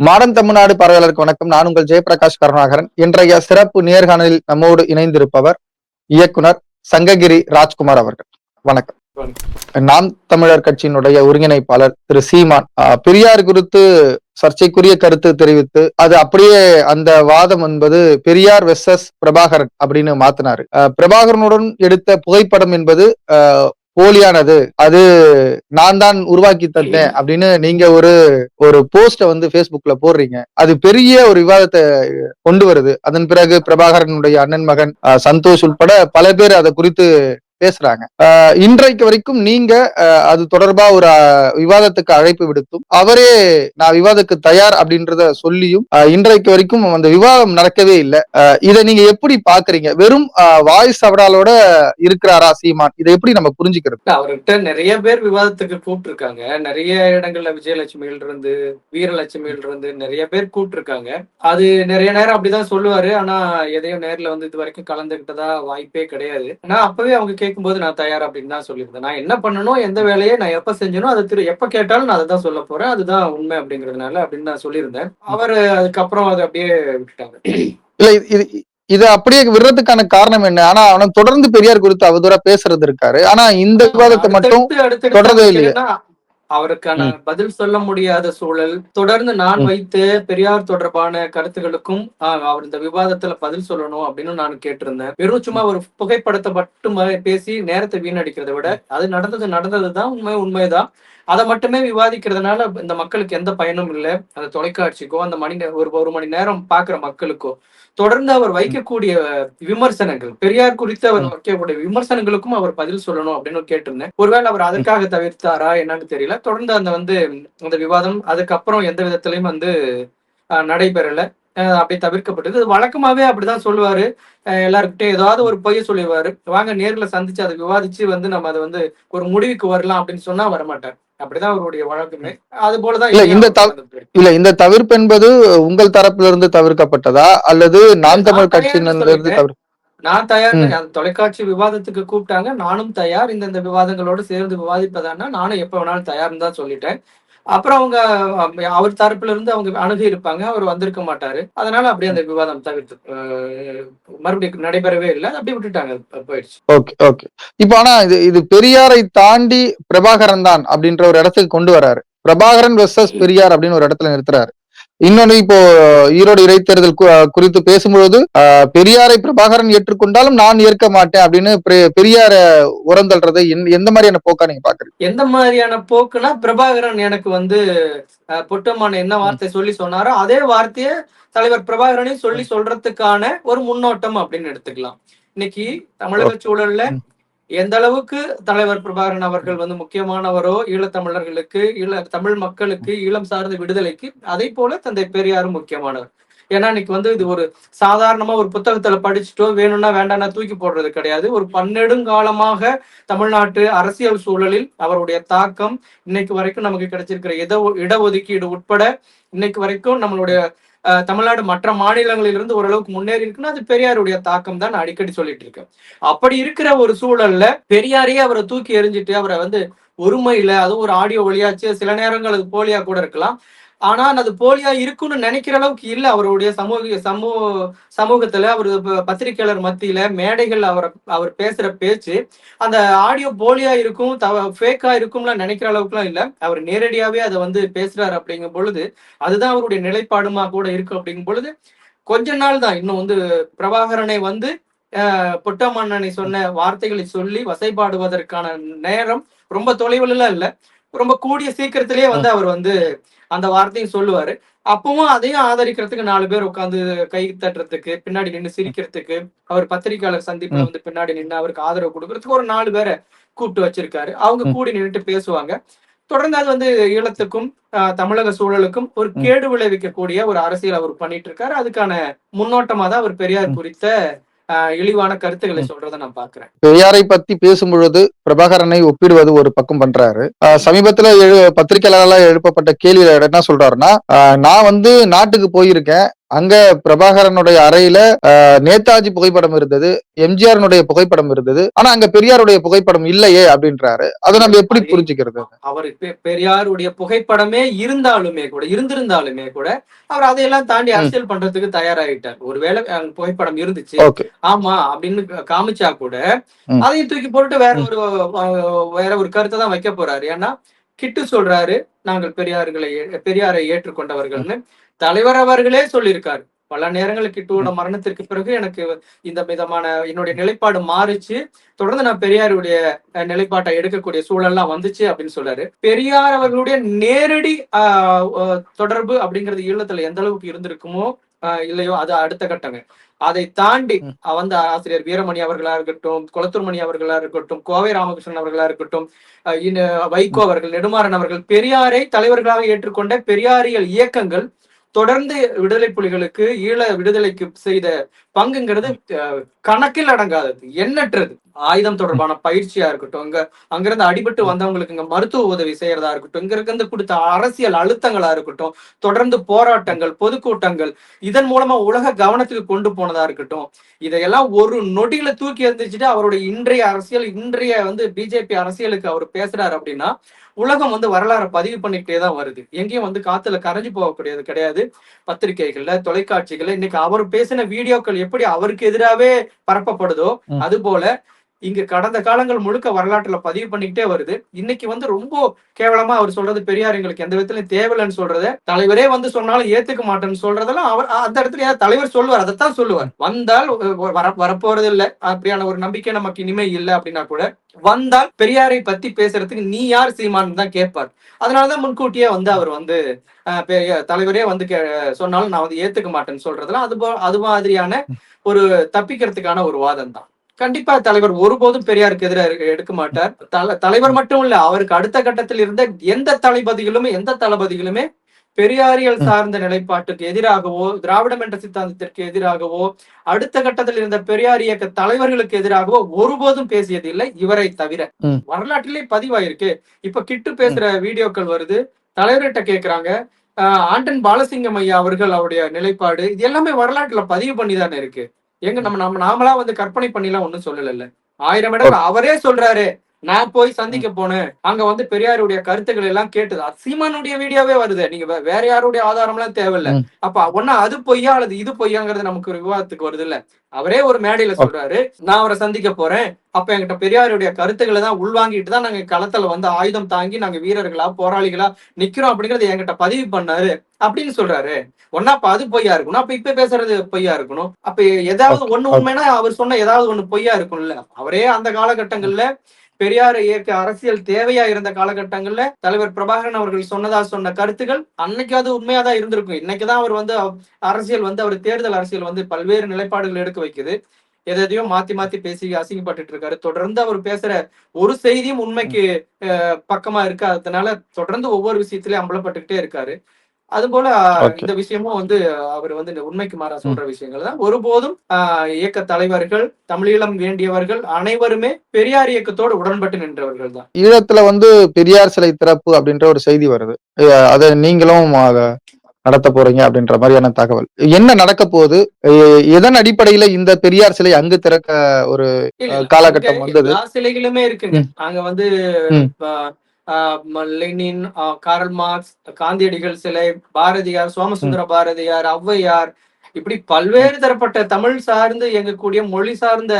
Modern Tamil Nadu பார்வையாளருக்கு வணக்கம். நான் உங்கள் ஜெயபிரகாஷ் கருணாகரன். இன்றைய சிறப்பு நேர்காணலில் நம்மோடு இணைந்திருப்பவர் இயக்குனர் சங்ககிரி ராஜ்குமார் அவர்கள். வணக்கம். நாம் தமிழர் கட்சியினுடைய ஒருங்கிணைப்பாளர் திரு சீமான் ஆஹ், பெரியார் குறித்து சர்ச்சைக்குரிய கருத்து தெரிவித்து அது அப்படியே அந்த வாதம் என்பது பெரியார் வெர்சஸ் பிரபாகரன் அப்படின்னு மாத்தினாரு. பிரபாகரனுடன் எடுத்த புகைப்படம் என்பது ஆஹ், போலியானது. அது நான் தான் உருவாக்கி தந்தேன் அப்படின்னு நீங்க ஒரு ஒரு போஸ்ட வந்து பேஸ்புக்ல போடுறீங்க. அது பெரிய ஒரு விவாதத்தை கொண்டு வருது. அதன் பிறகு பிரபாகரனுடைய அண்ணன் மகன் சந்தோஷ் உட்பட பல பேர் அதை குறித்து பேசுறாங்க. இன்றைக்கு வரைக்கும் நீங்க அது தொடர்பா ஒரு விவாதத்துக்கு அழைப்பு விடுத்தும் அவரே நான் விவாதத்துக்கு தயார் அப்படின்றத சொல்லியும் இன்றைக்கு வரைக்கும் அந்த விவாதம் நடக்கவே இல்லை. இதை நீங்க எப்படி பாக்குறீங்க வெறும் வாய்ஸ் அவராலோட இருக்கிறாரா சீமான்? இதை எப்படி நம்ம புரிஞ்சுக்கிறது? அவர்கிட்ட நிறைய பேர் விவாதத்துக்கு கூப்பிட்டுருக்காங்க. நிறைய இடங்கள்ல விஜயலட்சுமியில இருந்து வீரலட்சுமியில இருந்து நிறைய பேர் கூப்பிட்டுருக்காங்க. அது நிறைய நேரம் அப்படிதான் சொல்லுவாரு. ஆனா எதையும் நேர்ல வந்து இது வரைக்கும் கலந்துகிட்டதா வாய்ப்பே கிடையாது. ஆனா அப்பவே அவங்க கேட்கும்போது நான் தயார் அப்படின்னு தான் சொல்லியிருந்தேன். நான் என்ன பண்ணணும் எந்த வேலையை நான் எப்ப செஞ்சனோ அதை திரு எப்ப கேட்டாலும் நான் அதை தான் சொல்ல போறேன். அதுதான் உண்மை அப்படிங்கறதுனால அப்படின்னு நான் சொல்லியிருந்தேன். அவர் அதுக்கப்புறம் அதை அப்படியே விட்டுட்டாங்க இல்ல இது- இது அப்படியே விடுறதுக்கான காரணம் என்ன? ஆனா அவன தொடர்ந்து பெரியார் குறித்து அவதூறா பேசுறது இருக்காரு. ஆனா இந்த விவாதத்தை மட்டும் தொடரவே இல்லையே. அவருக்கான. பதில் சொல்ல முடியாத சூழல். தொடர்ந்து நான். வைத்த பெரியார் தொடர்பான கருத்துகளுக்கும் ஆஹ், அவர் இந்த விவாதத்துல பதில் சொல்லணும் அப்படின்னு நான் கேட்டிருந்தேன். வெறும் சும்மா ஒரு புகைப்படத்தை மட்டும் பேசி நேரத்தை வீணடிக்கிறதை விட அது நடந்தது நடந்ததுதான் உண்மை உண்மைதான். அதை மட்டுமே விவாதிக்கிறதுனால இந்த மக்களுக்கு எந்த பயனும் இல்லை. அந்த தொலைக்காட்சிக்கோ அந்த மணி ஒரு ஒரு மணி நேரம் பாக்குற மக்களுக்கோ. தொடர்ந்து அவர் வைக்கக்கூடிய விமர்சனங்கள் பெரியார் குறித்து அவர். வைக்கக்கூடிய விமர்சனங்களுக்கும் அவர் பதில் சொல்லணும் அப்படின்னு கேட்டிருந்தேன். ஒருவேளை அவர் அதற்காக தவிர்த்தாரா என்னன்னு தெரியல. தொடர்ந்து அந்த வந்து அந்த விவாதம் அதுக்கப்புறம் எந்த விதத்திலையும் வந்து நடைபெறல. அப்படி தவிர்க்கப்பட்டது. வழக்கமாவே அப்படிதான் சொல்லுவாரு. எல்லாருக்கிட்டையும் ஏதாவது ஒரு பொய்ய சொல்லிடுவாரு வாங்க நேர்ல சந்திச்சு அதை விவாதிச்சு வந்து நம்ம அதை வந்து ஒரு முடிவுக்கு வரலாம் அப்படின்னு சொன்னா வரமாட்டார். அப்படிதான் அவருடைய வழக்கமே. அது போலதான் இல்ல, இந்த இல்ல இந்த தவிர்ப்பு என்பது உங்கள் தரப்பிலிருந்து இருந்து தவிர்க்கப்பட்டதா? அல்லது நாம் நான் தமிழ் கட்சியிலிருந்து சொல்லிட்டேன். தவிர நான் தயார். அந்த தொலைக்காட்சி விவாதத்துக்கு கூப்பிட்டாங்க. நானும் தயார். இந்த இந்த விவாதங்களோடு சேர்ந்து விவாதிப்பதானா நானும் எப்ப வேணாலும் தயார்னு தான் சொல்லிட்டேன். அப்புறம் அவங்க அவர் தரப்புல இருந்து அவங்க அணுகி இருப்பாங்க. அவர் வந்திருக்க மாட்டாரு. அதனால அப்படியே அந்த விவாதம் தவிர்த்து மறுபடியும் நடைபெறவே இல்லை. அப்படியே விட்டுட்டாங்க. போயிடுச்சு. Okay okay. இப்ப ஆனா இது இது பெரியாரை தாண்டி பிரபாகரன் தான் அப்படின்ற ஒரு இடத்துக்கு கொண்டு வராரு. பிரபாகரன் வெர்சஸ் பெரியார் அப்படின்னு ஒரு இடத்துல நிறுத்துறாரு. இன்னொன்னு இப்போ ஈரோடு இடைத்தேர்தல் குறித்து பேசும்பொழுது பெரியாரை பிரபாகரன் ஏற்றுக்கொண்டாலும் நான் ஏற்க மாட்டேன் அப்படின்னு பெரியார உரந்தல்றதை எந்த- எந்த மாதிரியான போக்கா நீங்க பாக்குறீங்க? எந்த மாதிரியான போக்குனா பிரபாகரன் எனக்கு வந்து பொட்டமான என்ன வார்த்தை சொல்லி சொன்னாரோ அதே வார்த்தையை தலைவர் பிரபாகரனையும் சொல்லி சொல்றதுக்கான ஒரு முன்னோட்டம் அப்படின்னு எடுத்துக்கலாம். இன்னைக்கு தமிழக சூழல்ல. எந்த அளவுக்கு தலைவர் பிரபாகரன் அவர்கள் வந்து முக்கியமானவரோ ஈழத்தமிழர்களுக்கு ஈழ தமிழ் மக்களுக்கு ஈழம் சார்ந்த விடுதலைக்கு அதே போல தந்தை பெரியாரும் முக்கியமானவர். ஏன்னா இன்னைக்கு வந்து இது ஒரு சாதாரணமா ஒரு புத்தகத்துல படிச்சுட்டோ வேணும்னா வேண்டாம்னா தூக்கி போடுறது கிடையாது. ஒரு பன்னெடுங்காலமாக தமிழ்நாட்டு அரசியல் சூழலில் அவருடைய தாக்கம் இன்னைக்கு வரைக்கும் நமக்கு கிடைச்சிருக்கிற இட இடஒதுக்கீடு உட்பட இன்னைக்கு வரைக்கும் நம்மளுடைய தமிழ்நாடு மற்ற மாநிலங்களிலிருந்து ஓரளவுக்கு முன்னேறி இருக்குன்னா அது பெரியாருடைய தாக்கம் தான் அடிக்கடி சொல்லிட்டு இருக்கேன். அப்படி இருக்கிற ஒரு சூழல்ல பெரியாரையே அவரை தூக்கி எறிஞ்சிட்டு அவரை வந்து ஒருமையில அதுவும் ஒரு ஆடியோ வழியாச்சு சில நேரங்கள் அது போலியா கூட இருக்கலாம். ஆனா அது போலியா இருக்கும்னு நினைக்கிற அளவுக்கு இல்ல. அவருடைய சமூக சமூக சமூகத்துல அவர் ப- பத்திரிக்கையாளர் மத்தியில மேடைகள் அவர் அவர் பேசுற பேச்சு அந்த ஆடியோ போலியா இருக்கும் ஃபேக்கா இருக்கும்லாம் நினைக்கிற அளவுக்குலாம் இல்ல. அவர் நேரடியாவே அதை வந்து பேசுறாரு அப்படிங்கும் பொழுது அதுதான் அவருடைய நிலைப்பாடுமா கூட இருக்கு அப்படிங்கும் பொழுது கொஞ்ச நாள் தான். இன்னும் வந்து பிரபாகரனை வந்து பொட்டமன்னனை சொன்ன வார்த்தைகளை சொல்லி வசைபாடுவதற்கான நேரம் ரொம்ப தொலைவுல இல்ல. ரொம்ப கூடிய சீக்கிரத்திலேயே வந்து அவர் வந்து அந்த வார்த்தையும் சொல்லுவாரு அப்பவும் அதையும் ஆதரிக்கிறதுக்கு நாலு பேர் உட்காந்து கை தட்டுறதுக்கு பின்னாடி நின்று சிரிக்கிறதுக்கு அவர் பத்திரிக்கையாளர் சந்திப்புல. வந்து பின்னாடி நின்று அவருக்கு ஆதரவு கொடுக்கறதுக்கு ஒரு நாலு பேரை கூப்பிட்டு வச்சிருக்காரு அவங்க. கூடி நின்னுட்டு பேசுவாங்க தொடர்ந்து அது வந்து ஈழத்துக்கும் தமிழக சூழலுக்கும் ஒரு. கேடு விளைவிக்கக்கூடிய ஒரு அரசியல் அவர் பண்ணிட்டு இருக்காரு அதுக்கான முன்னோட்டமா தான் அவர் பெரியார். குறித்த இழிவான கருத்துக்களை. சொல்றதை நான் பாக்குறேன் பெரியாரை பத்தி பேசும்பொழுது பிரபாகரனை ஒப்பிடுவது ஒரு பக்கம் பண்றாரு சமீபத்துல எழு பத்திரிகையாளர்களால் எழுப்பப்பட்ட கேள்வியில என்ன சொல்றாருன்னா நான் வந்து நாட்டுக்கு போயிருக்கேன் அங்க பிரபாகரனுடைய அறையில நேதாஜி புகைப்படம் இருந்தது எம்ஜிஆருடைய புகைப்படம் இருந்தது. ஆனா அங்க பெரியாருடைய புகைப்படம் இல்லையே அப்படின்றாரு. அதை நம்ம எப்படி அது- புரிஞ்சுக்கிறது? அவர் பெரியாருடைய புகைப்படமே இருந்தாலுமே கூட இருந்திருந்தாலுமே கூட அவர் அதையெல்லாம் தாண்டி. அரசியல் பண்றதுக்கு தயாராயிட்டார் ஒருவேளை அங்க புகைப்படம் இருந்துச்சு. ஆமா அப்படின்னு காமிச்சா கூட. அதையும் தூக்கி போட்டு வேற. ஒரு வேற ஒரு கருத்தை தான் வைக்க போறாரு. ஏன்னா கிட்டு சொல்றாரு நாங்கள் பெரியார்களை பெரியாரை ஏற்றுக்கொண்டவர்கள்னு. தலைவர் அவர்களே சொல்லியிருக்காரு. பல நேரங்களில் கிட்டுவோட மரணத்திற்கு பிறகு எனக்கு இந்த விதமான என்னுடைய நிலைப்பாடு மாறுச்சு. தொடர்ந்து நான் பெரியாருடைய நிலைப்பாட்டை எடுக்கக்கூடிய சூழல்லாம் வந்துச்சு அப்படின்னு சொல்றாரு. பெரியார் அவர்களுடைய நேரடி தொடர்பு அப்படிங்கிறது ஈழத்துல எந்த அளவுக்கு இருந்திருக்குமோ இல்லையோ அது அடுத்த கட்டங்க. அதை தாண்டி. வந்த ஆசிரியர் வீரமணி அவர்களா இருக்கட்டும் குளத்தூர்மணி அவர்களா இருக்கட்டும் கோவை ராமகிருஷ்ணன் அவர்களா இருக்கட்டும் வைகோ அவர்கள் நெடுமாறன் அவர்கள் பெரியாரை தலைவர்களாக ஏற்றுக்கொண்ட பெரியாரியல் இயக்கங்கள் தொடர்ந்து விடுதலை புலிகளுக்கு ஈழ விடுதலைக்கு செய்த பங்குங்கிறது கணக்கில் அடங்காதது எண்ணற்றது. ஆயுதம் தொடர்பான பயிற்சியா இருக்கட்டும் இங்க அங்கிருந்து அடிபட்டு வந்தவங்களுக்கு இங்க மருத்துவ உதவி செய்யறதா இருக்கட்டும் இங்க இருந்து கொடுத்த அரசியல் அழுத்தங்களா இருக்கட்டும் தொடர்ந்து போராட்டங்கள் பொதுக்கூட்டங்கள் இதன் மூலமா உலக கவனத்துக்கு கொண்டு போனதா இருக்கட்டும் இதையெல்லாம் ஒரு நொடியில தூக்கி எறிஞ்சிட்டு அவருடைய இன்றைய அரசியல் இன்றைய வந்து பிஜேபி அரசியலுக்கு அவர் பேசுறாரு அப்படின்னா உலகம் வந்து வரலாறை பதிவு பண்ணிக்கிட்டே தான் வருது எங்கேயும் வந்து காத்துல கரைஞ்சு போகக்கூடியது கிடையாது பத்திரிகைகள்ல தொலைக்காட்சிகள்ல இன்னைக்கு அவர் பேசின வீடியோக்கள் எப்படி அவருக்கு எதிராகவே பரப்பப்படுதோ. அது போல இங்க கடந்த காலங்கள் முழுக்க வரலாற்றுல பதிவு பண்ணிக்கிட்டே வருது. இன்னைக்கு வந்து ரொம்ப கேவலமா அவர் சொல்றது பெரியார் எங்களுக்கு எந்த விதத்திலும் தேவையில்லைன்னு சொல்றத தலைவரே வந்து சொன்னாலும் ஏத்துக்க மாட்டேன்னு சொல்றதெல்லாம் அவர் அந்த இடத்துல ஏதாவது தலைவர் சொல்லுவார் அதைத்தான் சொல்லுவார். வந்தால் வர வரப்போறது இல்ல. அப்படியான ஒரு நம்பிக்கை நமக்கு இனிமே இல்லை அப்படின்னா கூட வந்தால் பெரியாரை பத்தி பேசுறதுக்கு நீ யார் சீமான்னு தான் கேட்பார். அதனாலதான் முன்கூட்டியே வந்து அவர் வந்து பெரிய தலைவரே வந்து கே- சொன்னாலும் நான் வந்து ஏத்துக்க மாட்டேன்னு சொல்றதுலாம் அது போ- அது மாதிரியான ஒரு தப்பிக்கிறதுக்கான ஒரு வாதம் தான் கண்டிப்பா தலைவர் ஒருபோதும் பெரியாருக்கு எதிராக எடுக்க மாட்டார். தல- தலைவர் மட்டும் இல்ல அவருக்கு அடுத்த கட்டத்தில் இருந்த எந்த தளபதிகளுமே எந்த தளபதிகளுமே பெரியாரியல் சார்ந்த நிலைப்பாட்டுக்கு எதிராகவோ திராவிடம் என்ற சித்தாந்தத்திற்கு எதிராகவோ அடுத்த கட்டத்தில் இருந்த பெரியார் இயக்க தலைவர்களுக்கு எதிராகவோ ஒருபோதும் பேசியது இல்லை இவரை தவிர. வரலாற்றிலே பதிவாயிருக்கு. இப்ப கிட்டு பேசுற வீடியோக்கள் வருது. தலைவர்கிட்ட கேக்குறாங்க. ஆஹ் ஆண்டன் பாலசிங்கம் ஐயா அவர்கள் அவருடைய நிலைப்பாடு இது எல்லாமே வரலாற்றுல பதிவு பண்ணி தானே இருக்கு. எங்க நம்ம நம்ம நாமளா வந்து கற்பனை பண்ணிலாம் ஒண்ணும் சொல்லல ஆயிரம் இடம் அவரே சொல்றாரு. நான் போய் சந்திக்க போனேன். அங்க வந்து பெரியாருடைய கருத்துக்கள் எல்லாம் கேட்டது. சீமானுடைய வீடியோவே வருது. நீங்க வேற யாருடைய ஆதாரம் எல்லாம் தேவையில்ல. அப்ப ஒன்னா அது பொய்யா அல்லது இது பொய்யாங்கிறது நமக்கு ஒரு விவாதத்துக்கு வருது இல்ல. அவரே ஒரு மேடையில சொல்றாரு. நான் அவரை சந்திக்க போறேன். அப்ப என்கிட்ட பெரியாருடைய கருத்துக்களை தான் உள்வாங்கிட்டு தான் நாங்க களத்துல வந்து ஆயுதம் தாங்கி நாங்க வீரர்களா போராளிகளா நிக்கிறோம் அப்படிங்கறது என்கிட்ட பதிவு பண்ணாரு அப்படின்னு சொல்றாரு. ஒன்னா அப்ப அது பொய்யா இருக்கணும். அப்ப இப்ப பேசுறது பொய்யா இருக்கணும். அப்ப ஏதாவது ஒண்ணு உண்மைனா அவர் சொன்ன ஏதாவது ஒண்ணு பொய்யா இருக்கும்ல. அவரே அந்த காலகட்டங்கள்ல பெரியார் இயக்க அரசியல் தேவையா இருந்த காலகட்டங்கள்ல தலைவர் பிரபாகரன் அவர்கள் சொன்னதா சொன்ன கருத்துக்கள் அன்னைக்காவது உண்மையாதான் இருந்திருக்கும். இன்னைக்குதான் அவர் வந்து அரசியல் வந்து அவர் தேர்தல் அரசியல் வந்து பல்வேறு நிலைப்பாடுகள் எடுக்க வைக்குது. எதையோ மாத்தி மாத்தி பேசி அசிங்கப்பட்டுட்டு இருக்காரு. தொடர்ந்து அவர் பேசுற ஒரு செய்தியும் உண்மைக்கு அஹ், பக்கமா இருக்காததுனால தொடர்ந்து ஒவ்வொரு விஷயத்திலயும் அம்பலப்பட்டுக்கிட்டே இருக்காரு. அது போல. இந்த விஷயமும் வந்து அவர் வந்து இந்த உண்மைக்கு மாறா சொல்ற விஷயங்கள் தான் ஒருபோதும் இயக்க தலைவர்கள் தமிழீழம் வேண்டியவர்கள் அனைவருமே பெரியார் இயக்கத்தோடு உடன்பட்டு நின்றவர்கள் தான் ஈழத்துல வந்து பெரியார் சிலை திறப்பு அப்படின்ற ஒரு செய்தி வருது அதை நீங்களும் அத நடத்த போறீங்க அப்படின்ற மாதிரியான தகவல் என்ன நடக்க போகுது எதன் அடிப்படையில இந்த பெரியார் சிலை அங்கு திறக்க ஒரு. காலகட்டம் வந்தது. சிலைகளுமே இருக்குங்க ம். அங்க வந்து லெனின் கார்ல் மார்க்ஸ் காந்தியடிகள் சிலை பாரதியார் சோமசுந்தர பாரதியார் ஔவையார் இப்படி பல்வேறு தரப்பட்ட தமிழ் சார்ந்து இயங்கக்கூடிய மொழி சார்ந்த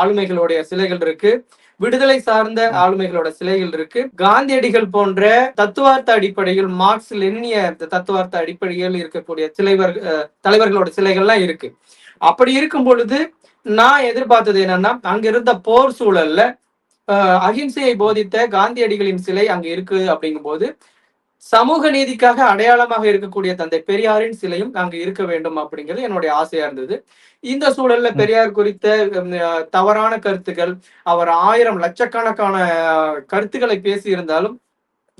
ஆளுமைகளுடைய சிலைகள் இருக்கு. விடுதலை சார்ந்த ஆளுமைகளோட சிலைகள் இருக்கு. காந்தியடிகள் போன்ற தத்துவார்த்த அடிப்படையில் மார்க்ஸ் லெனிய தத்துவார்த்த அடிப்படையில் இருக்கக்கூடிய சிலைவர் தலைவர்களோட சிலைகள்லாம் இருக்கு. அப்படி இருக்கும் பொழுது நான் எதிர்பார்த்தது என்னன்னா அங்க இருந்த போர் சூழல்ல அஹ், அகிம்சையை போதித்த காந்தியடிகளின் சிலை அங்க இருக்கு அப்படிங்கும்போது சமூக நீதிக்காக அடையாளமாக இருக்கக்கூடிய தந்தை பெரியாரின் சிலையும் அங்கு இருக்க வேண்டும் அப்படிங்கிறது என்னுடைய ஆசையா இருந்தது. இந்த சூழல்ல பெரியார் குறித்த தவறான கருத்துக்கள் அவர் ஆயிரம் லட்சக்கணக்கான கருத்துக்களை பேசி இருந்தாலும்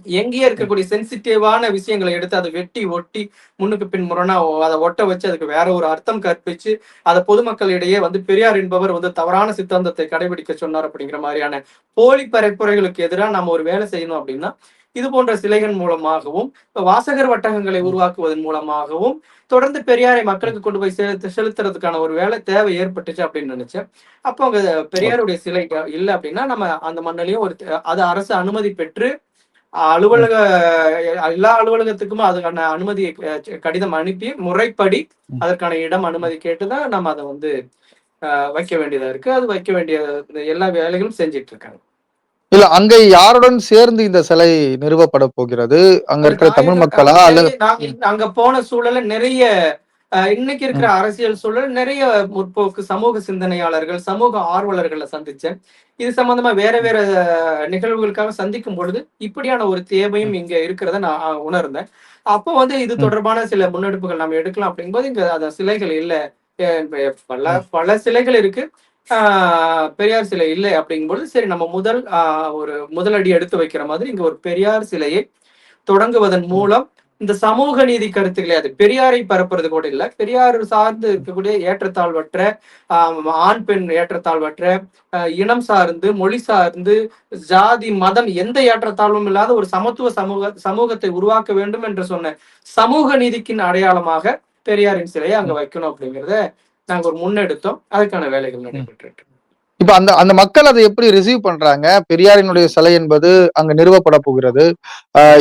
எங்கேயே இருக்கக்கூடிய சென்சிட்டிவான விஷயங்களை எடுத்து அதை வெட்டி ஒட்டி முன்னுக்கு பின் முரணா அதை ஒட்ட வச்சு அதுக்கு வேற ஒரு அர்த்தம் கற்பிச்சு அதை பொதுமக்களிடையே வந்து பெரியார் என்பவர் வந்து தவறான சித்தாந்தத்தை கடைபிடிக்க சொன்னார் அப்படிங்கிற மாதிரியான போலி பரப்புரைகளுக்கு எதிராக நம்ம ஒரு வேலை செய்யணும் அப்படின்னா இது போன்ற சிலைகள் மூலமாகவும் வாசகர் வட்டகங்களை உருவாக்குவதன் மூலமாகவும் தொடர்ந்து பெரியாரை மக்களுக்கு கொண்டு போய் செலுத்து செலுத்துறதுக்கான ஒரு வேலை தேவை ஏற்பட்டுச்சு அப்படின்னு நினைச்சேன். அப்போ அங்க பெரியாருடைய சிலை இல்லை அப்படின்னா நம்ம அந்த மண்ணிலையும் ஒரு அது அரசு அனுமதி பெற்று அலுவலக எல்லா அலுவலகத்துக்கும் அதுக்கான அனுமதி அஹ், கடிதம் அனுப்பி முறைப்படி அதற்கான இடம் அனுமதி கேட்டுதான் நம்ம அதை வந்து வைக்க வேண்டியதா இருக்கு. அது வைக்க வேண்டிய எல்லா வேலைகளும் செஞ்சிட்டு இருக்காங்க. இல்ல அங்க யாருடன் சேர்ந்து இந்த சிலை நிறுவப்பட போகிறது? அங்க இருக்கிற தமிழ் மக்களா? அல்லது அங்க போன சூழல்ல நிறைய இன்னைக்கு இருக்கிற அரசியல் சூழல் நிறைய முற்போக்கு சமூக சிந்தனையாளர்கள் சமூக ஆர்வலர்களை சந்திச்சேன். இது சம்பந்தமா வேற வேற நிகழ்வுகளுக்காக சந்திக்கும் பொழுது இப்படியான ஒரு தேவையும் இங்க இருக்கிறத நான் உணர்ந்தேன். அப்போ வந்து இது தொடர்பான சில முன்னெடுப்புகள் நம்ம எடுக்கலாம் அப்படிங்கும்போது இங்க அந்த சிலைகள் இல்ல. பல பல சிலைகள் இருக்கு. பெரியார் சிலை இல்லை அப்படிங்கும்போது சரி நம்ம முதல் ஒரு முதலடி எடுத்து வைக்கிற மாதிரி இங்க ஒரு பெரியார் சிலையை தொடங்குவதன் மூலம் இந்த சமூக நீதி கருத்துக்களை அது பெரியாரை பரப்புறது கூட இல்ல. பெரியார் சார்ந்து இருக்கக்கூடிய ஏற்றத்தாழ்வற்ற ஆஹ் ஆண் பெண் ஏற்றத்தாழ்வற்ற இனம் சார்ந்து மொழி சார்ந்து ஜாதி மதம் எந்த ஏற்றத்தாழ்வும் இல்லாத ஒரு சமத்துவ சமூக சமூகத்தை உருவாக்க வேண்டும் என்று சொன்ன சமூக நீதிக்கின் அடையாளமாக பெரியாரின் சிலையை அங்க வைக்கணும் அப்படிங்கறத நாங்க ஒரு முன்னெடுத்தோம். அதுக்கான வேலைகள் நடைபெற்று இப்ப அந்த அந்த மக்கள் அதை எப்படி ரிசீவ் பண்றாங்க? பெரியாரினுடைய சிலை என்பது அங்க நிறுவப்பட போகிறது.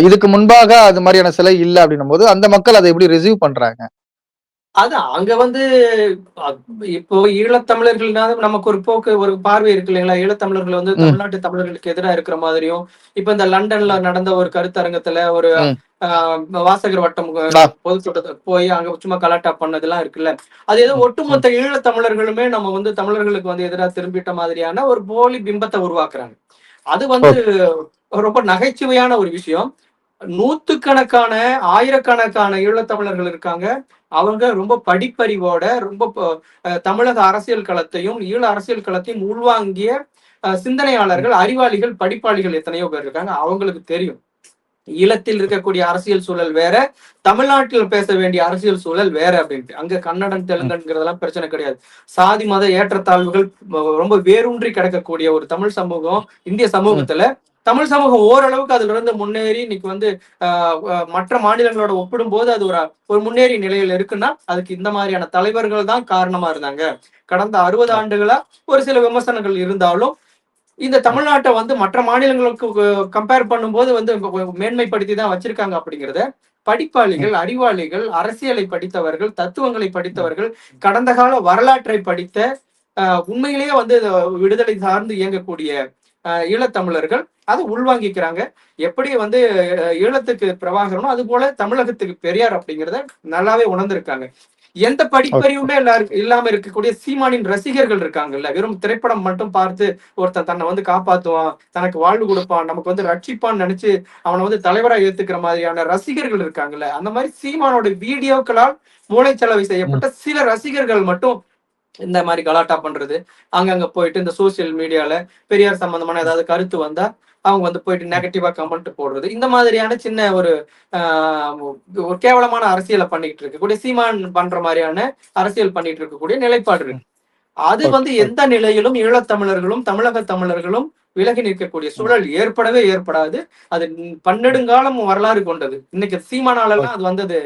இதுக்கு முன்பாக அது மாதிரியான சிலை இல்லை அப்படின்னும் போது அந்த மக்கள் அதை எப்படி ரிசீவ் பண்றாங்க? அதான் அங்க வந்து இப்போ ஈழத்தமிழர்கள்னால நமக்கு ஒரு போக்கு ஒரு பார்வை இருக்கு இல்லைங்களா? ஈழத்தமிழர்கள் வந்து. தமிழ்நாட்டு தமிழர்களுக்கு எதிராக இருக்கிற மாதிரியும் இப்ப இந்த லண்டன்ல நடந்த ஒரு கருத்தரங்கத்துல ஒரு வாசகர் வட்டம் ஆ. பொதுக்கூட்டத்தை போய் அங்க சும்மா கலாட்டா பண்ணதெல்லாம் இருக்குல்ல? அது ஏதோ ஒட்டுமொத்த ஈழத்தமிழர்களுமே நம்ம வந்து தமிழர்களுக்கு வந்து எதிராக திரும்பிட்ட மாதிரியான ஒரு போலி பிம்பத்தை உருவாக்குறாங்க. அது வந்து ரொம்ப நகைச்சுவையான ஒரு விஷயம். நூத்துக்கணக்கான ஆயிரக்கணக்கான ஈழத்தமிழர்கள் இருக்காங்க. அவங்க ரொம்ப படிப்பறிவோட ரொம்ப அஹ் தமிழக அரசியல் களத்தையும் ஈழ அரசியல் களத்தையும் உள்வாங்கிய சிந்தனையாளர்கள் அறிவாளிகள் படிப்பாளிகள் எத்தனையோ பேர் இருக்காங்க. அவங்களுக்கு தெரியும். ஈழத்தில் இருக்கக்கூடிய அரசியல் சூழல் வேற தமிழ்நாட்டில் பேச வேண்டிய அரசியல் சூழல் வேற அப்படின்ட்டு. அங்க கன்னடன் தெலுங்குங்கிறதெல்லாம் பிரச்சனை கிடையாது. சாதி மத ஏற்றத்தாழ்வுகள் ரொம்ப வேரூன்றி கிடக்கக்கூடிய ஒரு தமிழ் சமூகம் இந்திய சமூகத்துல தமிழ் சமூகம் ஓரளவுக்கு அதுல இருந்து முன்னேறி இன்னைக்கு வந்து ஆஹ், மற்ற மாநிலங்களோட ஒப்பிடும்போது அது ஒரு ஒரு முன்னேறி நிலையில இருக்குன்னா அதுக்கு இந்த மாதிரியான தலைவர்கள் தான் காரணமா இருந்தாங்க. கடந்த அறுபது ஆண்டுகளா ஒரு சில விமர்சனங்கள் இருந்தாலும் இந்த தமிழ்நாட்டை வந்து மற்ற மாநிலங்களுக்கு கம்பேர் பண்ணும்போது வந்து மேன்மைப்படுத்தி தான் வச்சிருக்காங்க அப்படிங்கிறத. படிப்பாளிகள் அறிவாளிகள் அரசியலை படித்தவர்கள் தத்துவங்களை படித்தவர்கள் கடந்த கால வரலாற்றை படித்த உண்மையிலேயே வந்து விடுதலை சார்ந்து இயங்கக்கூடிய ஈழத்தமிழர்கள் அதை உள்வாங்கிக்கிறாங்க. எப்படி வந்து ஈழத்துக்கு பிரபாகரனோ அது போல தமிழகத்துக்கு பெரியார் அப்படிங்கிறத நல்லாவே உணர்ந்திருக்காங்க. எந்த படிப்பறிவுமே எல்லாருக்கும் இல்லாம இருக்கக்கூடிய சீமானின் ரசிகர்கள் இருக்காங்கல்ல. வெறும் திரைப்படம் மட்டும் பார்த்து ஒருத்தன் தன்னை வந்து காப்பாத்துவான் தனக்கு வாழ்வு கொடுப்பான் நமக்கு வந்து ரட்சிப்பான்னு நினைச்சு அவனை வந்து தலைவரா ஏத்துக்கிற மாதிரியான ரசிகர்கள் இருக்காங்கல்ல. அந்த மாதிரி சீமானோட வீடியோக்களால் மூளைச்சலவை செய்யப்பட்ட சில ரசிகர்கள் மட்டும் இந்த மாதிரி கலாட்டா பண்றது அங்கங்க போயிட்டு இந்த சோசியல் மீடியால பெரியார் சம்பந்தமான ஏதாவது கருத்து வந்தா அவங்க வந்து போயிட்டு நெகட்டிவா கமெண்ட் போடுறது. இந்த மாதிரியான சின்ன ஒரு ஆஹ், ஒரு கேவலமான அரசியலை பண்ணிட்டு இருக்கக்கூடிய சீமான் பண்ற மாதிரியான அரசியல் பண்ணிட்டு இருக்கக்கூடிய நிலைப்பாடு இருக்கு. அது வந்து எந்த நிலையிலும் ஈழத்தமிழர்களும் தமிழக தமிழர்களும் விலகி நிற்கக்கூடிய சூழல் ஏற்படவே ஏற்படாது. அது பன்னெடுங்காலம் வரலாறு கொண்டது. இன்னைக்கு சீமானாலெல்லாம் அது வந்தது.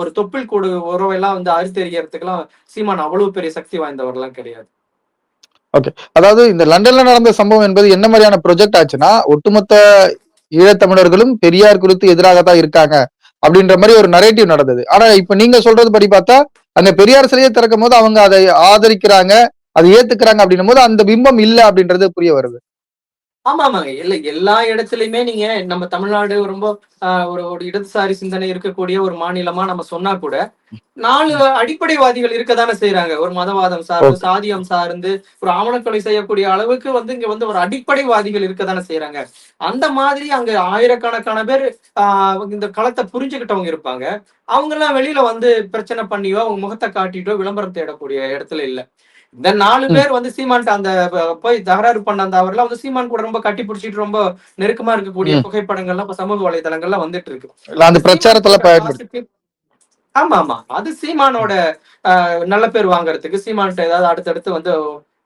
ஒரு தொப்பில் கூடு உறவெல்லாம் வந்து அறுத்தெறியறதுக்கெல்லாம் சீமான் அவ்வளவு பெரிய சக்தி வாய்ந்தவர்லாம் கிடையாது. அதாவது இந்த லண்டன்ல நடந்த சம்பவம் என்பது என்ன மாதிரியான ப்ரொஜெக்ட் ஆச்சுன்னா ஒட்டுமொத்த ஈழத்தமிழர்களும் பெரியார் குறித்து எதிராக தான் இருக்காங்க அப்படின்ற மாதிரி ஒரு நரேட்டிவ் நடந்தது. ஆனா இப்ப நீங்க சொல்றது படி பார்த்தா அந்த பெரியார் சிலையை திறக்கும் போது அவங்க அதை ஆதரிக்கிறாங்க அதை ஏத்துக்கிறாங்க அப்படின்னும் போது அந்த பிம்பம் இல்லை அப்படின்றது புரிய வருது. ஆமா ஆமாங்க இல்ல எல்லா இடத்துலயுமே நீங்க நம்ம தமிழ்நாடு ரொம்ப ஆஹ், ஒரு ஒரு இடதுசாரி சிந்தனை இருக்கக்கூடிய ஒரு மாநிலமா நம்ம சொன்னா கூட நாலு அடிப்படைவாதிகள் இருக்கதானே செய்யறாங்க ஒரு மதவாதம் சார்ந்து சாதியம் சார்ந்து ஒரு ஆவணக்கொலை செய்யக்கூடிய அளவுக்கு வந்து இங்க வந்து ஒரு அடிப்படைவாதிகள் இருக்கதானே செய்யறாங்க அந்த மாதிரி அங்க ஆயிரக்கணக்கான பேர் ஆஹ், இந்த களத்தை புரிஞ்சுக்கிட்டவங்க இருப்பாங்க. அவங்க எல்லாம் வெளியில வந்து பிரச்சனை பண்ணியோ அவங்க முகத்தை காட்டிட்டோ விளம்பரம் தேடக்கூடிய இடத்துல இல்ல. இந்த நாலு பேர் வந்து சீமான் அந்த போய் தகராறு பண்ண அந்த அவர்லாம் வந்து சீமான் கூட ரொம்ப கட்டி பிடிச்சிட்டு ரொம்ப நெருக்கமா இருக்கக்கூடிய. புகைப்படங்கள்லாம் இப்ப சமூக வலைதளங்கள்ல வந்துட்டு இருக்கு அந்த பிரச்சாரத்துல ஆமா ஆமா. அது சீமானோட நல்ல பேர் வாங்குறதுக்கு சீமான்ட்ட ஏதாவது அடுத்தடுத்து வந்து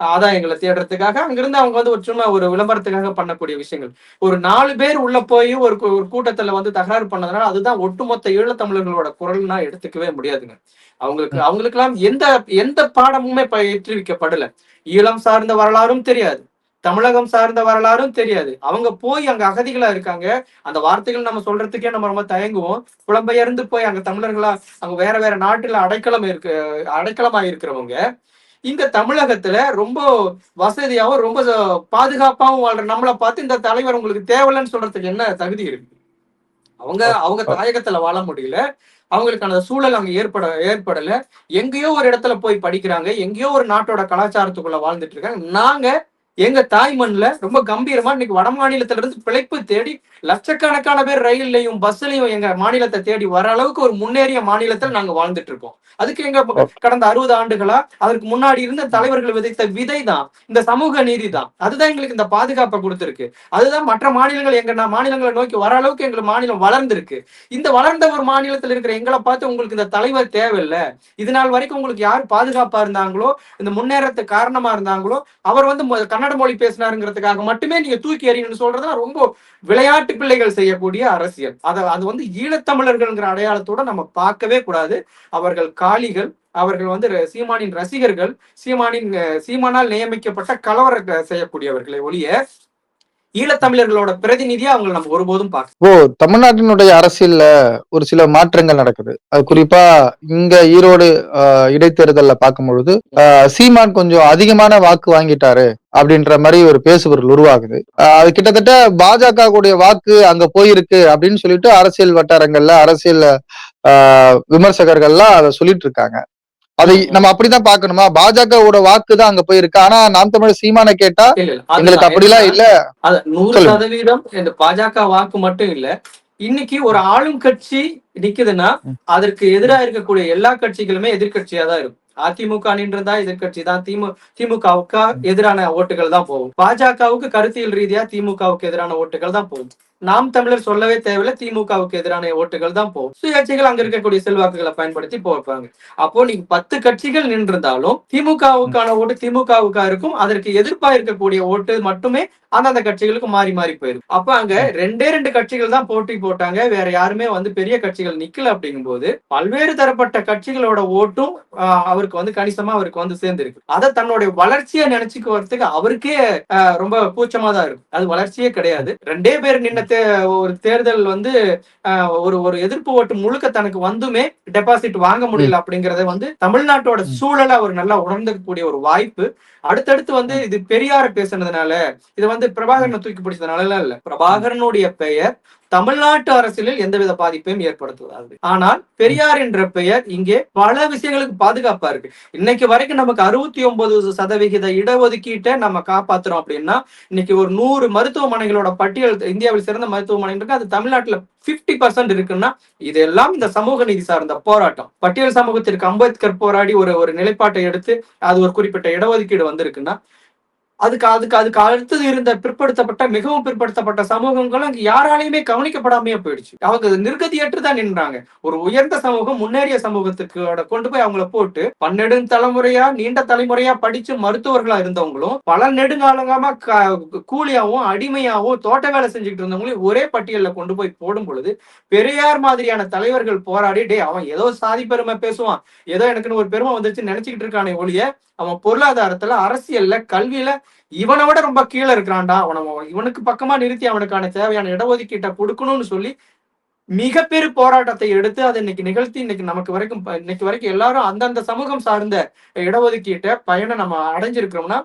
ஆதாயங்களை தேடுறதுக்காக அங்கிருந்து அவங்க வந்து ஒரு சும்மா ஒரு விளம்பரத்துக்காக பண்ணக்கூடிய விஷயங்கள். ஒரு நாலு பேர் உள்ள போய் ஒரு ஒரு கூட்டத்துல வந்து தகராறு பண்ணதுனால அதுதான் ஒட்டுமொத்த ஈழத்தமிழர்களோட குரல்னா எடுத்துக்கவே முடியாதுங்க. அவங்களுக்கு அவங்களுக்கெல்லாம் எந்த எந்த பாடமுமே பயிற்றுவிக்கப்படல ஈழம் சார்ந்த வரலாறும் தெரியாது. தமிழகம் சார்ந்த வரலாறும் தெரியாது. அவங்க போய் அங்க அகதிகளா இருக்காங்க. அந்த வார்த்தைகள் நம்ம சொல்றதுக்கே நம்ம ரொம்ப தயங்குவோம். புலம்பெயர்ந்து போய் அங்க தமிழர்களா அங்க வேற வேற நாட்டுல அடைக்கலம் இருக்கு அடைக்கலமா இருக்கிறவங்க இங்க தமிழகத்துல ரொம்ப வசதியாவும் ரொம்ப பாதுகாப்பாவும் வாழ்ற நம்மளை பார்த்து இந்த தலைவர் உங்களுக்கு தேவையில்லைன்னு சொல்றதுக்கு என்ன தகுதி இருக்கு? அவங்க அவங்க தாயகத்துல வாழ முடியல. அவங்களுக்கான சூழல் அங்க ஏற்பட ஏற்படல. எங்கேயோ ஒரு இடத்துல போய் படிக்கிறாங்க. எங்கேயோ ஒரு நாட்டோட கலாச்சாரத்துக்குள்ள வாழ்ந்துட்டு இருக்காங்க. நாங்க எங்க தாய் மண்ணுல ரொம்ப கம்பீரமா இன்னைக்கு வட மாநிலத்துல இருந்து பிழைப்பு தேடி லட்சக்கணக்கான பேர் ரயில்லையும் பஸ்லயும் எங்க மாநிலத்தை தேடி வர அளவுக்கு ஒரு முன்னேறிய மாநிலத்தில் நாங்க வாழ்ந்துட்டு இருக்கோம். அதுக்கு எங்க கடந்த அறுபது ஆண்டுகளா அதற்கு முன்னாடி இருந்த தலைவர்கள் விதைத்த விதை தான். இந்த சமூக நீதி தான். அதுதான் எங்களுக்கு இந்த பாதுகாப்பை கொடுத்திருக்கு. அதுதான் மற்ற மாநிலங்கள் எங்க மாநிலங்களை நோக்கி வர அளவுக்கு எங்க மாநிலம் வளர்ந்திருக்கு. இந்த வளர்ந்த ஒரு மாநிலத்தில் இருக்கிற எங்களை பார்த்து உங்களுக்கு இந்த தலைவர் தேவையில்லை. இது நாள் வரைக்கும் உங்களுக்கு யார் பாதுகாப்பா இருந்தாங்களோ இந்த முன்னேறத்துக்கு காரணமா இருந்தாங்களோ அவர் வந்து கன்னட மொழி பேசினாருங்கிறதுக்காக மட்டுமே நீங்க தூக்கி எறியணும்னு சொல்றது ரொம்ப விளையாட்டு பிள்ளைகள் செய்யக்கூடிய அரசியல். அதை அது வந்து ஈழத்தமிழர்கள்ங்கிற அடையாளத்தோட நம்ம பார்க்கவே கூடாது. அவர்கள் காளிகள் அவர்கள் வந்து சீமானின் ரசிகர்கள் சீமானின் சீமானால் நியமிக்கப்பட்ட கலவர செய்யக்கூடியவர்களை ஒழிய ஈழத்தமிழர்களோட பிரதிநிதியா அவங்களை நம்ம ஒருபோதும் பார்க்க ஓ தமிழ்நாட்டினுடைய அரசியல்ல ஒரு சில மாற்றங்கள் நடக்குது. அது குறிப்பா இங்க ஈரோடு ஆஹ், இடைத்தேர்தல்ல பார்க்கும் பொழுது ஆஹ், சீமான் கொஞ்சம் அதிகமான வாக்கு வாங்கிட்டாரு அப்படின்ற மாதிரி ஒரு பேசுபொருள் உருவாகுது. ஆஹ், அது கிட்டத்தட்ட பாஜக கூடிய வாக்கு அங்க போயிருக்கு அப்படின்னு சொல்லிட்டு அரசியல் வட்டாரங்கள்ல அரசியல் ஆஹ், விமர்சகர்கள்லாம் அதை சொல்லிட்டு இருக்காங்க. அதை நம்ம அப்படிதான் பார்க்கணுமா? பாஜகவோட வாக்கு தான் அங்க போயிருக்கு. ஆனா நாம் தமிழர் சீமான கேட்டா எங்களுக்கு. அப்படிலாம் இல்ல. நூறு. சதவீதம் இந்த பாஜக வாக்கு மட்டும் இல்ல இன்னைக்கு ஒரு ஆளும் கட்சி நிக்குதுன்னா அதற்கு எதிராக இருக்கக்கூடிய எல்லா கட்சிகளுமே எதிர்க்கட்சியா தான் இருக்கும். அதிமுக நின்றதா எதிர்க்கட்சி தான். திமு திமுகவுக்கு எதிரான ஓட்டுகள் தான் போகும். பாஜகவுக்கு கருத்தியல் ரீதியா திமுகவுக்கு எதிரான ஓட்டுகள் தான் போகும். நாம் தமிழர் சொல்லவே தேவையில்ல திமுகவுக்கு எதிரான ஓட்டுகள் தான் போகும். சுயாட்சிகள் அங்க இருக்கக்கூடிய செல்வாக்குகளை பயன்படுத்தி போப்பாங்க. அப்போ நீங்க பத்து கட்சிகள் நின்றிருந்தாலும் திமுகவுக்கான ஓட்டு திமுகவுக்கா இருக்கும். அதற்கு எதிர்ப்பா இருக்கக்கூடிய ஓட்டு மட்டுமே அந்தந்த கட்சிகளுக்கு மாறி மாறி போயிருக்கும் அப்ப அங்க ரெண்டே ரெண்டு கட்சிகள் தான் போட்டி போட்டாங்க. வேற யாருமே வந்து பெரிய கட்சிகள் நிக்கல அப்படிங்கும்போது பல்வேறு தரப்பட்ட கட்சிகளோட ஓட்டும் அவர் அவருக்கு வந்து கணிசமா அவருக்கு வந்து சேர்ந்திருக்கு. அதை தன்னுடைய வளர்ச்சியை நினைச்சுக்கு வரதுக்கு அவருக்கே ரொம்ப கூச்சமா தான் இருக்கும் அது வளர்ச்சியே கிடையாது. ரெண்டே பேர் நின்ன ஒரு தேர்தல் வந்து ஒரு ஒரு எதிர்ப்பு ஓட்டு முழுக்க தனக்கு வந்துமே டெபாசிட் வாங்க முடியல அப்படிங்கறத வந்து தமிழ்நாட்டோட சூழலை அவர் நல்லா உணர்ந்துக்கக்கூடிய ஒரு வாய்ப்பு. அடுத்தடுத்து வந்து இது பெரியார பேசுனதுனால இது வந்து பிரபாகரனை தூக்கி பிடிச்சதுனால இல்ல. பிரபாகரனுடைய பெயர் தமிழ்நாட்டு அரசியலில் எந்தவித பாதிப்பையும் ஏற்படுத்துவதாது ஆனால் பெரியார் என்ற பெயர் இங்கே பல விஷயங்களுக்கு பாதுகாப்பா இருக்கு. இன்னைக்கு வரைக்கும் நமக்கு அறுபத்தி ஒன்பது சதவிகித இடஒதுக்கீட்டை நம்ம காப்பாத்துறோம் அப்படின்னா இன்னைக்கு ஒரு நூறு மருத்துவமனைகளோட பட்டியல் இந்தியாவில் சிறந்த மருத்துவமனை இருக்கு. அது தமிழ்நாட்டுல 50% பர்சன்ட் இருக்குன்னா இதெல்லாம் இந்த சமூக நீதி சார்ந்த போராட்டம். பட்டியல் சமூகத்திற்கு அம்பேத்கர் போராடி ஒரு ஒரு நிலைப்பாட்டை எடுத்து அது ஒரு குறிப்பிட்ட இடஒதுக்கீடு வந்திருக்குன்னா அதுக்கு அதுக்கு அதுக்கு அடுத்தது இருந்த பிற்படுத்தப்பட்ட மிகவும் பிற்படுத்தப்பட்ட சமூகங்களும் யாராலையுமே கவனிக்கப்படாமையே போயிடுச்சு. அவங்க நிர்கதியற்று தான் நின்றாங்க. ஒரு உயர்ந்த சமூகம் முன்னேறிய சமூகத்துக்கு கொண்டு போய் அவங்கள போட்டு பன்னெடும் தலைமுறையா நீண்ட தலைமுறையா படிச்சு மருத்துவர்களா இருந்தவங்களும் பல நெடுங்காலமா க- கூலியாவும் அடிமையாவும் தோட்ட வேலை செஞ்சுக்கிட்டு இருந்தவங்களையும் ஒரே பட்டியலில் கொண்டு போய் போடும் பொழுது பெரியார் மாதிரியான தலைவர்கள் போராடி டே அவன் ஏதோ சாதி பெருமை பேசுவான். ஏதோ எனக்குன்னு ஒரு பெருமை வந்துச்சு நினைச்சுக்கிட்டு இருக்கானே ஒழிய அவன் பொருளாதாரத்துல அரசியல்ல கல்வியில இவனை விட ரொம்ப கீழே இருக்கிறான்டா. அவனை இவனுக்கு பக்கமா நிறுத்தி அவனுக்கான தேவையான இடஒதுக்கீட்டை கொடுக்கணும்னு சொல்லி மிகப்பெரிய போராட்டத்தை எடுத்து அதை இன்னைக்கு நிகழ்த்தி இன்னைக்கு நமக்கு வரைக்கும் இன்னைக்கு வரைக்கும் எல்லாரும் அந்தந்த சமூகம் சார்ந்த இடஒதுக்கீட்டை பயனை நம்ம அடைஞ்சிருக்கிறோம்னா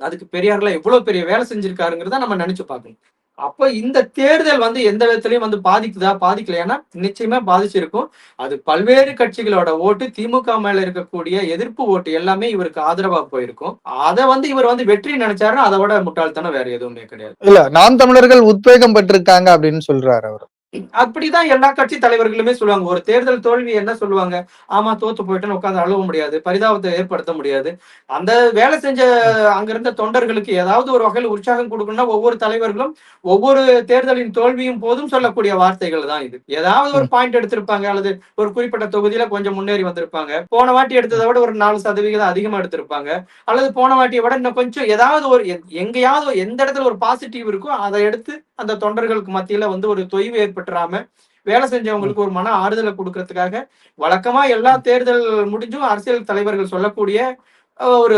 அதுக்கு பெரியார்ல எவ்வளவு பெரிய வேலை செஞ்சிருக்காருங்கிறத நம்ம நினைச்சு பார்க்கணும். அப்ப இந்த தேர்தல் வந்து எந்த விதத்திலயும் வந்து பாதிக்குதா பாதிக்கலையானா நிச்சயமா பாதிச்சிருக்கும். அது பல்வேறு கட்சிகளோட ஓட்டு திமுக மேல இருக்கக்கூடிய எதிர்ப்பு ஓட்டு எல்லாமே இவருக்கு ஆதரவா போயிருக்கும். அதை வந்து இவர் வந்து வெற்றி நினைச்சாருன்னா அதை விட முட்டாள்தனம் வேற எதுவுமே கிடையாது. இல்ல நாம் தமிழர்கள் உத்வேகம் பெற்றிருக்காங்க அப்படின்னு சொல்றாரு அவர். அப்படிதான் எல்லா கட்சி தலைவர்களுமே சொல்லுவாங்க. ஒரு தேர்தல் தோல்வி என்ன சொல்லுவாங்க? ஆமா தோத்து போயிட்டுன்னு உட்காந்து அழுவ முடியாது பரிதாபத்தை ஏற்படுத்த முடியாது. அந்த வேலை செஞ்ச அங்கிருந்த தொண்டர்களுக்கு ஏதாவது ஒரு வகையில் உற்சாகம் கொடுக்கணும்னா ஒவ்வொரு தலைவர்களும் ஒவ்வொரு தேர்தலின் தோல்வியும் போதும் சொல்லக்கூடிய வார்த்தைகள் தான் இது. ஏதாவது ஒரு பாயிண்ட் எடுத்திருப்பாங்க அல்லது ஒரு குறிப்பிட்ட தொகுதியில கொஞ்சம் முன்னேறி வந்திருப்பாங்க. போன வாட்டி எடுத்ததை விட ஒரு நாலு சதவிகிதம் அதிகமா எடுத்திருப்பாங்க. அல்லது போன வாட்டியை விட இன்னும் கொஞ்சம் ஏதாவது ஒரு எங்கேயாவது ஒரு- எந்த இடத்துல ஒரு பாசிட்டிவ் இருக்கோ அதை எடுத்து அந்த தொண்டர்களுக்கு மத்தியில வந்து ஒரு தொய்வு ஏற்பட்டுறாம வேலை செஞ்சவங்களுக்கு ஒரு மன ஆறுதலை கொடுக்கறதுக்காக வழக்கமா எல்லா தேர்தல் முடிஞ்சும் அரசியல் தலைவர்கள் சொல்லக்கூடிய ஒரு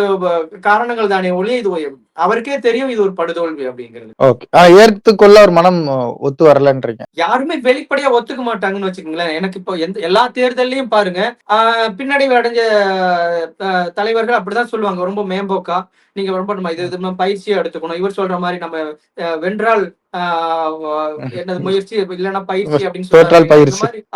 காரணங்கள் தானே ஒளி இது அவருக்கே தெரியும் இது ஒரு படுதோல்வி அப்படிங்கிறது. ஓகே. ஏற்றுக்கொள்ள ஒரு மனம் ஒத்து வரலன்றீங்க. யாருமே வெளிப்படையா ஒத்துக்க மாட்டாங்கன்னு வச்சுக்கோங்களேன். எனக்கு இப்போ எந்த எல்லா தேர்தல்லையும் பாருங்க பின்னடைவு அடைஞ்ச தலைவர்கள் அப்படிதான் சொல்லுவாங்க. ரொம்ப மேம்போக்கா நீங்க ரொம்ப நம்ம இது இது நம்ம பயிற்சியை எடுத்துக்கணும். இவர் சொல்ற மாதிரி நம்ம வென்றால் என்னது முயற்சி இல்லைன்னா பயிற்சி அப்படின்னு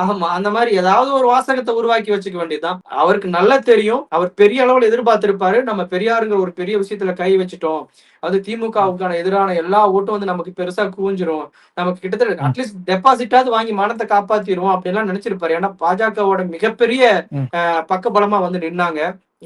ஆமா அந்த மாதிரி ஏதாவது ஒரு வாசகத்தை உருவாக்கி வச்சுக்க வேண்டியதுதான். அவருக்கு நல்லா தெரியும். அவர் பெரிய அளவுல எதிர்பார்த்திருப்பாரு. நம்ம பெரியாருங்கிற ஒரு பெரிய விஷயத்துல கை வச்சுட்டோம். அது திமுகவுக்கான எதிரான எல்லா ஓட்டும் வந்து நமக்கு பெருசா கூஞ்சிரும். நமக்கு கிட்டத்தட்ட அட்லீஸ்ட் டெபாசிட்டாவது வாங்கி மானத்தை காப்பாத்திடுவோம் அப்படின்லாம் நினைச்சிருப்பாரு. ஏன்னா பாஜகவோட மிகப்பெரிய பக்கபலமா வந்து நின்னாங்க.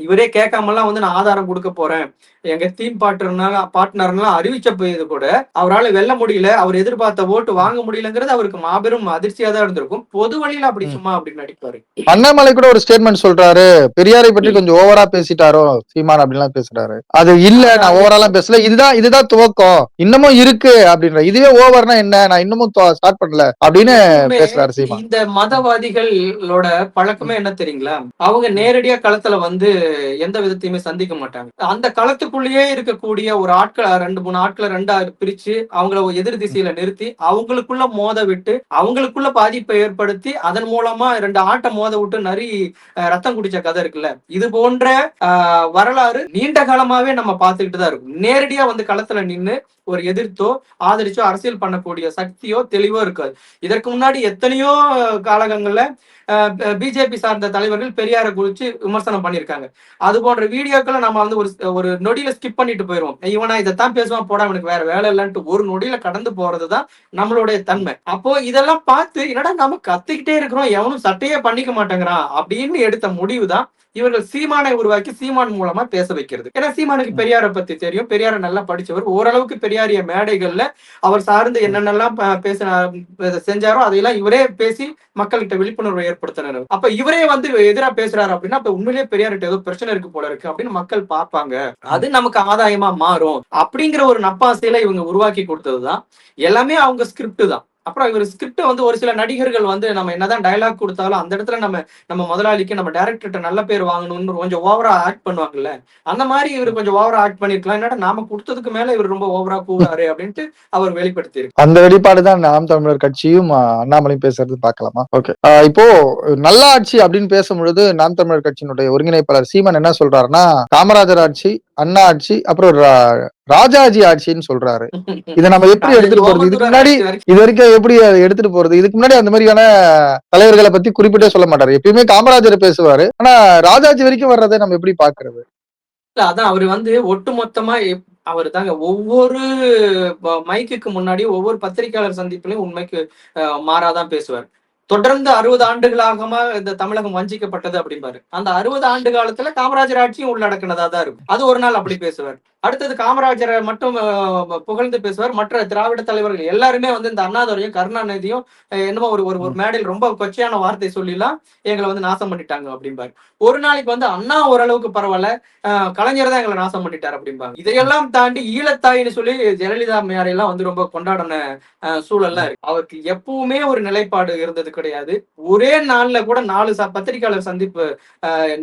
இவரே கேட்காமலாம் வந்து நான் ஆதாரம் கொடுக்க போறேன். எங்க டீம் பார்ட்னர்னால பார்ட்னர்லாம் அறிவிச்ச போயது கூட அவரால வெல்ல முடியல. அவர் எதிர்பார்த்த ஓட்டு வாங்க முடியலங்கிறது அவருக்கு மாபெரும் அதிர்ச்சியா தான் இருந்திருக்கும். பொது வழியில அப்படி. சும்மா அப்படி நடிப்பாரு. அண்ணாமலை கூட ஒரு ஸ்டேட்மெண்ட் சொல்றாரு. பெரியாரை பற்றி கொஞ்சம் ஓவரா பேசிட்டாரோ சீமான் அப்படின்லாம் பேசுறாரு. அது இல்ல நான் ஓவராலாம் பேசல. இதுதான் இதுதான் துவக்கம். இன்னமும் இருக்கு அப்படின்ற இதுவே ஓவர்னா என்ன? நான் இன்னமும் ஸ்டார்ட் பண்ணல அப்படின்னு பேசுறாரு சீமான். இந்த மதவாதிகளோட பழக்கமே என்ன தெரியுங்களா? அவங்க நேரடியா களத்துல வந்து எந்த விதத்தையுமே சந்திக்க மாட்டாங்க. அந்த களத்துக்குள்ளேயே இருக்கக்கூடிய ஒரு ஆட்களை ரெண்டு மூணு ஆட்களை ரெண்டா பிரிச்சு அவங்கள எதிர் திசையில நிறுத்தி அவங்களுக்குள்ள மோத விட்டு அவங்களுக்குள்ள பாதிப்பை ஏற்படுத்தி அதன் மூலமா ரெண்டு ஆட்டை மோத விட்டு நரி ரத்தம் குடிச்ச கதை இருக்குல்ல. இது போன்ற வரலாறு நீண்ட காலமாவே நம்ம பார்த்துக்கிட்டு தான் இருக்கும். நேரடியா வந்து களத்துல நின்னு ஒரு எதிர்த்தோ ஆதரிச்சோ அரசியல் பண்ணக்கூடிய சக்தியோ தெளிவோ இருக்காது. இதற்கு முன்னாடி எத்தனையோ காலகங்கள்ல பிஜேபி சார்ந்த தலைவர்கள் பெரியாரை குறிச்சு விமர்சனம் பண்ணியிருக்காங்க அது போன்ற வீடியோக்களை நம்ம வந்து ஒரு ஒரு நொடியில ஸ்கிப் பண்ணிட்டு போயிருவோம். இவனா இதைத்தான் பேசுவான் போடா அவனுக்கு வேற வேலை இல்லைன்ட்டு ஒரு நொடியில கடந்து போறதுதான் நம்மளுடைய தன்மை. அப்போ இதெல்லாம் பார்த்து என்னடா நம்ம கத்துக்கிட்டே இருக்கிறோம் எவனும் சட்டையே பண்ணிக்க மாட்டேங்கிறான் அப்படின்னு எடுத்த முடிவு தான் இவர்கள் சீமானை உருவாக்கி சீமான் மூலமா பேச வைக்கிறது. ஏன்னா சீமானுக்கு பெரியாரை பத்தி தெரியும். பெரியாரை நல்லா படிச்சவர். ஓரளவுக்கு பெரியாரிய மேடைகள்ல அவர் சார்ந்து என்னென்னலாம் ப- பேசின செஞ்சாரோ அதையெல்லாம் இவரே பேசி மக்கள்கிட்ட விழிப்புணர்வு ஏற்படுத்தினார். அப்ப இவரே வந்து எதிரா பேசுறாரு அப்படின்னா அப்ப உண்மையிலேயே பெரியார்கிட்ட ஏதோ பிரச்சனை இருக்கு போல இருக்கு அப்படின்னு மக்கள் பார்ப்பாங்க. அது நமக்கு ஆதாயமா மாறும். அப்படிங்கிற ஒரு நப்பாசையில இவங்க உருவாக்கி கொடுத்ததுதான். எல்லாமே அவங்க ஸ்கிரிப்ட் தான். அப்புறம் இவர் ஸ்கிரிப்ட் வந்து ஒரு சில நடிகர்கள் வந்து நம்ம என்னதான் டயலாக் கொடுத்தாலும் அந்த இடத்துல நம்ம நம்ம முதலாளிக்கு நம்ம டேரக்டர்கிட்ட நல்ல பேர் வாங்கணும்னு கொஞ்சம் ஓவரா ஆக்ட் பண்ணுவாங்கல்ல அந்த மாதிரி இவர் கொஞ்சம் ஓவரா ஆக்ட் பண்ணிருக்கலாம். என்னடா நாம கொடுத்ததுக்கு மேல இவர் ரொம்ப ஓவரா கூறாரு அப்படின்ட்டு அவர் வெளிப்படுத்தி அந்த வெளிப்பாடு தான் நாம் தமிழர் கட்சியும் அண்ணாமலையும் பேசுறது பார்க்கலாமா? ஓகே இப்போ நல்லாட்சி அப்படின்னு பேசும்பொழுது நாம் தமிழர் கட்சியினுடைய ஒருங்கிணைப்பாளர் சீமன் என்ன சொல்றாருன்னா காமராஜர் ஆட்சி அண்ணா ஆட்சி அப்புறம் ராஜாஜி ஆட்சின்னு சொல்றாரு. இதை நம்ம எப்படி எடுத்துட்டு போறது? இதுக்கு முன்னாடி இது வரைக்கும் எப்படி எடுத்துட்டு போறது? இதுக்கு முன்னாடி அந்த மாதிரியான தலைவர்களை பத்தி குறிப்பிட்டே சொல்ல மாட்டாரு. எப்பயுமே காமராஜர் பேசுவாரு. ஆனா ராஜாஜி வரைக்கும் வர்றதை நம்ம எப்படி பாக்குறது அதான் அவர் வந்து ஒட்டுமொத்தமா அவர் தாங்க ஒவ்வொரு மைக்குக்கு முன்னாடி ஒவ்வொரு பத்திரிகையாளர் சந்திப்புலயும் உண்மைக்கு மாறாதான் பேசுவார். தொடர்ந்து அறுபது ஆண்டுகளாகமா இந்த தமிழகம் வஞ்சிக்கப்பட்டது அப்படிம்பாரு. அந்த அறுபது ஆண்டு காலத்துல காமராஜர் ஆட்சியும் உள்ளடக்கினதா தான் இருக்கும். அது ஒரு நாள் அப்படி பேசுவார். அடுத்தது காமராஜரை மட்டும் புகழ்ந்து பேசுவார். மற்ற திராவிட தலைவர்கள் எல்லாருமே வந்து இந்த அண்ணாதுரையும் கருணாநிதியும் என்னமோ ஒரு ஒரு ஒரு மேடையில் ரொம்ப கொச்சையான வார்த்தை சொல்லிலாம் எங்களை வந்து நாசம் பண்ணிட்டாங்க அப்படிம்பாரு. ஒரு நாளைக்கு வந்து அண்ணா ஓரளவுக்கு பரவாயில்ல கலைஞர் தான் எங்களை நாசம் பண்ணிட்டார் அப்படிம்பாங்க. இதையெல்லாம் தாண்டி ஈழத்தாயின்னு சொல்லி ஜெயலலிதா அம்மையாரையெல்லாம் வந்து ரொம்ப கொண்டாடின சூழல்லாம் இருக்கு. அவருக்கு எப்பவுமே ஒரு நிலைப்பாடு இருந்தது கிடையாது. ஒரே நாள்ல கூட நாலு பத்திரிகையாளர் சந்திப்பு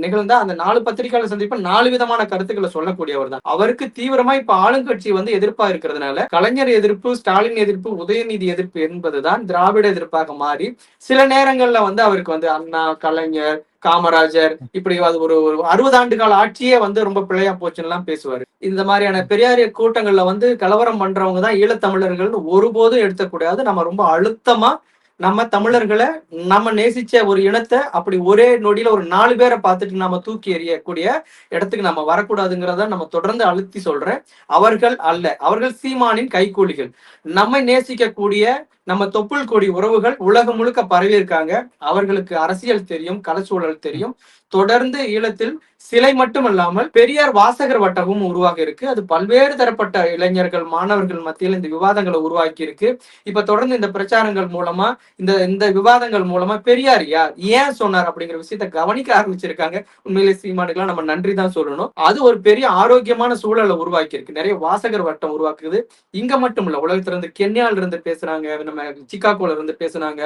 நிகழ்ந்தா அந்த நாலு பத்திரிகையாளர் சந்திப்பு நாலு விதமான கருத்துக்களை சொல்லக்கூடியவர் தான். அவருக்கு தீவிரமா இப்ப ஆளுங்கட்சி வந்து எதிர்ப்பா இருக்கிறதுனால கலைஞர் எதிர்ப்பு ஸ்டாலின் எதிர்ப்பு உதயநிதி எதிர்ப்பு என்பதுதான் திராவிட எதிர்ப்பாக மாறி சில நேரங்கள்ல வந்து அவருக்கு வந்து அண்ணா கலைஞர் காமராஜர் இப்படி அது ஒரு ஒரு அறுபது ஆண்டு கால ஆட்சியே வந்து ரொம்ப பிழையா போச்சுன்னு எல்லாம் பேசுவாரு. இந்த மாதிரியான பெரியாரிய கூட்டங்கள்ல வந்து கலவரம் பண்றவங்க தான் ஈழத்தமிழர்கள்னு ஒருபோதும் எடுத்தக்கூடாது நம்ம ரொம்ப அழுத்தமா நம்ம தமிழர்களை நம்ம நேசிச்ச ஒரு இனத்தை அப்படி ஒரே நொடியில ஒரு நாலு பேரை பார்த்துட்டு நம்ம தூக்கி எறியக்கூடிய இடத்துக்கு நம்ம வரக்கூடாதுங்கிறத நம்ம தொடர்ந்து அழுத்தி சொல்றேன். அவர்கள் அல்ல அவர்கள் சீமானின் கைக்கூலிகள் நம்மை நேசிக்கக்கூடிய நம்ம தொப்புள் கொடி உறவுகள் உலகம் முழுக்க பரவி இருக்காங்க அவர்களுக்கு அரசியல் தெரியும் கலச்சூழல் தெரியும். தொடர்ந்து ஈழத்தில் சிலை மட்டுமல்லாமல் பெரியார் வாசகர் வட்டமும் உருவாகி இருக்கு. அது பல்வேறு தரப்பட்ட இளைஞர்கள் மாணவர்கள் மத்தியில் இந்த விவாதங்களை உருவாக்கி இருக்கு. இப்ப தொடர்ந்து இந்த பிரச்சாரங்கள் மூலமா இந்த இந்த விவாதங்கள் மூலமா பெரியார் யார் ஏன் சொன்னார் அப்படிங்கிற விஷயத்த கவனிக்க ஆரம்பிச்சிருக்காங்க. உண்மையிலே சீமானுக்கெல்லாம் நம்ம நன்றி தான் சொல்லணும். அது ஒரு பெரிய ஆரோக்கியமான சூழலை உருவாக்கி இருக்கு. நிறைய வாசகர் வட்டம் உருவாக்குது. இங்க மட்டும் இல்ல உலகத்துல இருந்து கென்யால இருந்து பேசுறாங்க நம்ம சிக்காகோல இருந்து பேசுனாங்க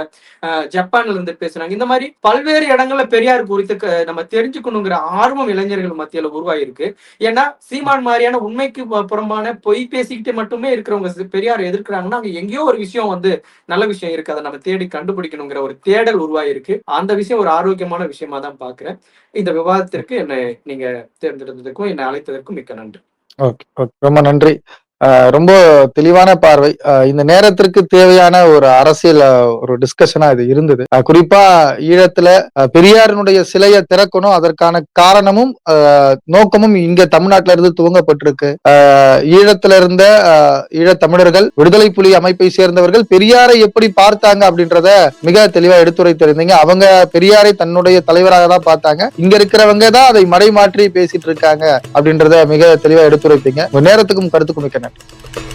ஜப்பான்ல இருந்து பேசுனாங்க. இந்த மாதிரி பல்வேறு இடங்கள்ல பெரியார் குறித்து நம்ம தெரிஞ்சுக்கணுங்கிற ஆர்வம் இளைஞர்கள் மத்தியில உருவாயிருக்கு. ஏன்னா சீமான் மாதிரியான உண்மைக்கு புறம்பான பொய் பேசிக்கிட்டு மட்டுமே இருக்கிறவங்க பெரியார் எதிர்க்கிறாங்கன்னா அங்க எங்கேயோ ஒரு விஷயம் வந்து நல்ல விஷயம் இருக்கு. அதை நம்ம தேடி கண்டுபிடிக்கணுங்கிற ஒரு தேடல் உருவாயிருக்கு. அந்த விஷயம் ஒரு ஆரோக்கியமான விஷயமா தான் பாக்குறேன். இந்த விவாதத்திற்கு என்னை நீங்க தேர்ந்தெடுத்ததுக்கும் என்னை அழைத்ததற்கும் மிக்க நன்றி. ஓகே. ஓகே. ரொம்ப நன்றி. ரொம்ப தெளிவான பார்வை. இந்த நேரத்திற்கு தேவையான ஒரு அரசியல் ஒரு டிஸ்கஷனா இது இருந்தது. குறிப்பா ஈழத்துல பெரியாரினுடைய சிலையை திறக்கணும். அதற்கான காரணமும் நோக்கமும் இங்க தமிழ்நாட்டில இருந்து துவங்கப்பட்டிருக்கு ஈழத்துல இருந்த அஹ், ஈழத் தமிழர்கள் விடுதலை புலி அமைப்பை சேர்ந்தவர்கள் பெரியாரை எப்படி பார்த்தாங்க அப்படின்றத மிக தெளிவா எடுத்துரைத்திருந்தீங்க. அவங்க பெரியாரை தன்னுடைய தலைவராக தான் பார்த்தாங்க. இங்க இருக்கிறவங்க தான் அதை மடைமாற்றி பேசிட்டு இருக்காங்க அப்படின்றத மிக தெளிவா எடுத்துரைப்பீங்க நேரத்துக்கும் கருத்துக்கும் மிக்க நன்றி